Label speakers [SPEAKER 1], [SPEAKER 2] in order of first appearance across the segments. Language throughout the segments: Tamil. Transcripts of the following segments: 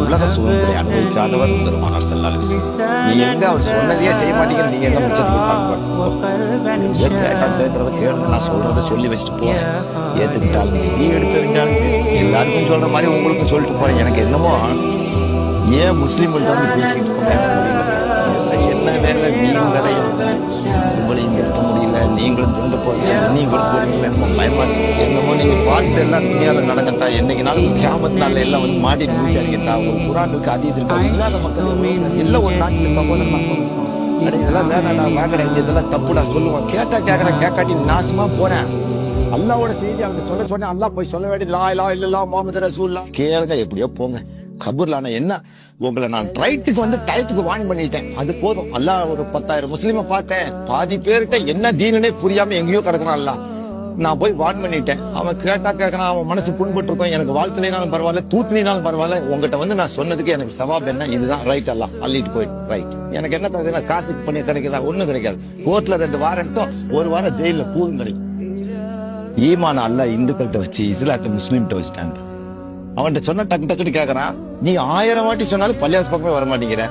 [SPEAKER 1] உலக சுகங்களை அனுபவிக்காதவர் பெருமானார் செல்லால் நீங்க எங்க அவர் சொன்னதையே செய்ய மாட்டீங்க நீங்க எங்க மிச்சத்துக்கு கேளுங்க நான் சொல்றதை சொல்லி வச்சுட்டு போறேன். ஏத்துக்கிட்டாலும் சரி எடுத்துருந்தாலும் சரி எல்லாருக்கும் சொல்ற மாதிரி உங்களுக்கும் சொல்லிட்டு போறேன். எனக்கு என்னமோ ஏன் முஸ்லீம்கள் தான் பேசிக்கிட்டு என்ன வேலை? மீன் விலையும் உங்களையும் நிறுத்த முடியல. நீங்களும் திருந்த போறீங்க. நீங்களும் போறீங்களா என்னமோ பயமா இருக்கு. என்னமோ நீங்க பார்த்து எல்லாம் துணியால நடக்கத்தா என்னைக்கு நாள் நாள்ல எல்லாம் வந்து மாடி முடிச்சாருக்கா ஒரு குரான் இருக்கு அது இது இருக்கு. இல்லாத மக்களுமே எல்லாம் ஒரு நாட்டில் சகோதரன் இதெல்லாம் வேணாடா வாங்கடா இந்த இதெல்லாம் தப்புடா சொல்லுவான் கேட்டா கேட்கறேன் கேட்காட்டி நாசமா போறேன். அல்லாவோட செய்தி அவங்க சொல்ல சொன்னேன் அல்லாஹ் போய் சொல்ல வேண்டியது. லா இல்லா இல்லல்லா முகமது ரசூல்லா கேளுங்க எப்படியோ போங்க. கபூர்ல ஆனா என்ன? உங்களை நான் ரைட்டுக்கு வந்து டயத்துக்கு வான் பண்ணிட்டேன். அது போதும். அல்லா ஒரு பத்தாயிரம் முஸ்லீமை பார்த்தேன். பாதி பேர்கிட்ட என்ன தீனுனே புரியாம எங்கேயோ கிடக்குறான் அல்லா நான் போய் வார்ன் பண்ணிட்டேன். அவன் கேட்டா கேட்கறான் அவன் மனசு புண்பட்டிருக்கோம். எனக்கு வாழ்த்துனாலும் பரவாயில்ல தூத்துனாலும் பரவாயில்ல. உங்ககிட்ட வந்து நான் சொன்னதுக்கு எனக்கு சவாப் என்ன? இதுதான் ரைட் எல்லாம். அள்ளிட்டு போயிட்டு ரைட் எனக்கு என்ன தகுதி காசு காசுக்கு பண்ணி கிடைக்குதா? ஒண்ணும் கிடைக்காது. கோர்ட்ல ரெண்டு வாரம் எடுத்தோம். ஒரு வாரம் ஜெயில கூதும் கிடைக்கும் ஈமான் அல்ல இந்துக்கள்கிட்ட வச்சு இஸ்லாத்தை முஸ்லீம்கிட்ட வச்சுட்டாங்க. அவன்கிட்ட சொன்ன டக்கு டக்குன்னு கேட்கறான் நீ ஆயிரம் வாட்டி சொன்னாலும் பள்ளியாசு பக்கமே வர மாட்டேங்கிற.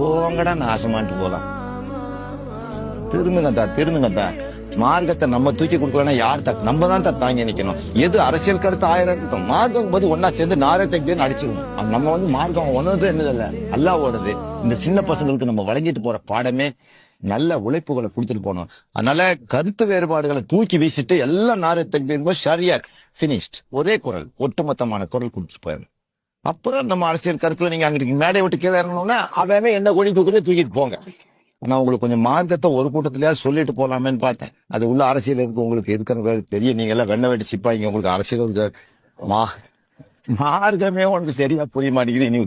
[SPEAKER 1] போங்கடா நாசமான்ட்டு போலாம். திருந்துங்கத்தா திருந்துங்கத்தா. மார்க்கத்தை நம்ம தூக்கி கொடுக்கலன்னா யார் தா நம்ம தான் தான் தாங்கி நிக்கணும். எது அரசியல் கருத்து ஆயிரம் மார்க்கம் போது ஒன்னா சேர்ந்து நாரத்தை அடிச்சிருவோம் அடிச்சுக்கணும் நம்ம வந்து மார்க்கம் ஒன்னது என்னதில்ல? அல்லாவோடது. இந்த சின்ன பசங்களுக்கு நம்ம வழங்கிட்டு போற பாடமே நல்ல உழைப்புகளை கொடுத்துட்டு போனோம் அதனால கருத்து வேறுபாடுகளை தூக்கி வீசிட்டு எல்லாம் நாரத்தை சரியா பினிஷ்ட் ஒரே குரல் ஒட்டுமொத்தமான குரல் கொடுத்துட்டு போயிடணும். அப்புறம் நம்ம அரசியல் கருத்துல நீங்க அங்கிட்டு மேடை விட்டு கீழே இறங்கணும்னா அவன் என்ன கொடி தூக்கிட்டு தூக்கிட்டு போங்க. ஆனா உங்களுக்கு கொஞ்சம் மார்க்கத்தை ஒரு கூட்டத்திலேயே சொல்லிட்டு போலாமேன்னு பார்த்தேன். அது உள்ள அரசியல் இருக்கு உங்களுக்கு இருக்கிறது பெரிய நீங்க எல்லாம் வெண்ண வெட்டி சிப்பாங்க உங்களுக்கு அரசியல் மா மார்க்கமே உனக்கு சரியா புரிய மாட்டேங்குது. நீ